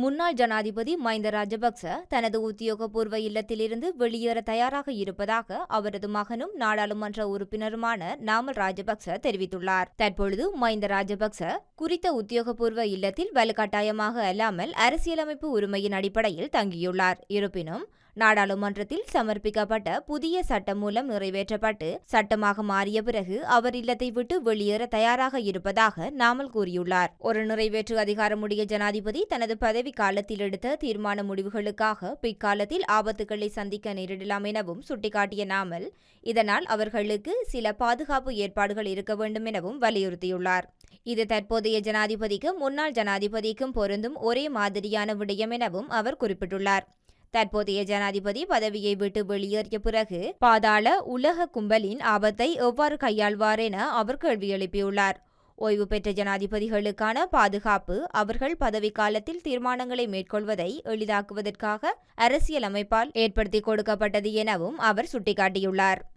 முன்னாள் ஜனாதிபதி மஹிந்த ராஜபக்ச தனது உத்தியோகபூர்வ இல்லத்திலிருந்து வெளியேற தயாராக இருப்பதாக அவரது மகனும் நாடாளுமன்ற உறுப்பினருமான நாமல் ராஜபக்ச தெரிவித்துள்ளார். தற்பொழுது மஹிந்த ராஜபக்ச குறித்த உத்தியோகபூர்வ இல்லத்தில் வலுக்கட்டாயமாக அல்லாமல் அரசியலமைப்பு உரிமையின் அடிப்படையில் தங்கியுள்ளார். இருப்பினும் நாடாளுமன்றத்தில் சமர்ப்பிக்கப்பட்ட புதிய சட்டம் மூலம் நிறைவேற்றப்பட்டு சட்டமாக மாறிய பிறகு அவர் இல்லத்தை விட்டு வெளியேற தயாராக இருப்பதாக நாமல் கூறியுள்ளார். ஒரு நிறைவேற்று அதிகாரமுடைய ஜனாதிபதி தனது பதவி காலத்தில் எடுத்த தீர்மான முடிவுகளுக்காக பிற்காலத்தில் ஆபத்துக்களை சந்திக்க நேரிடலாம் எனவும் சுட்டிக்காட்டிய நாமல் இதனால் அவர்களுக்கு சில பாதுகாப்பு ஏற்பாடுகள் இருக்க வேண்டும் எனவும் வலியுறுத்தியுள்ளார். இது தற்போதைய ஜனாதிபதிக்கு முன்னாள் ஜனாதிபதிக்கும் பொருந்தும் ஒரே மாதிரியான விடயம் எனவும் அவர் குறிப்பிட்டுள்ளார். தற்போதைய ஜனாதிபதி பதவியை விட்டு வெளியேறிய பிறகு பாதாள உலக கும்பலின் ஆபத்தை எவ்வாறு கையாள்வார் என அவர் கேள்வி எழுப்பியுள்ளார். ஓய்வு பெற்ற ஜனாதிபதிகளுக்கான பாதுகாப்பு அவர்கள் பதவிக்காலத்தில் தீர்மானங்களை மேற்கொள்வதை எளிதாக்குவதற்காக அரசியலமைப்பால் ஏற்படுத்தி கொடுக்கப்பட்டது எனவும் அவர் சுட்டிக்காட்டியுள்ளார்.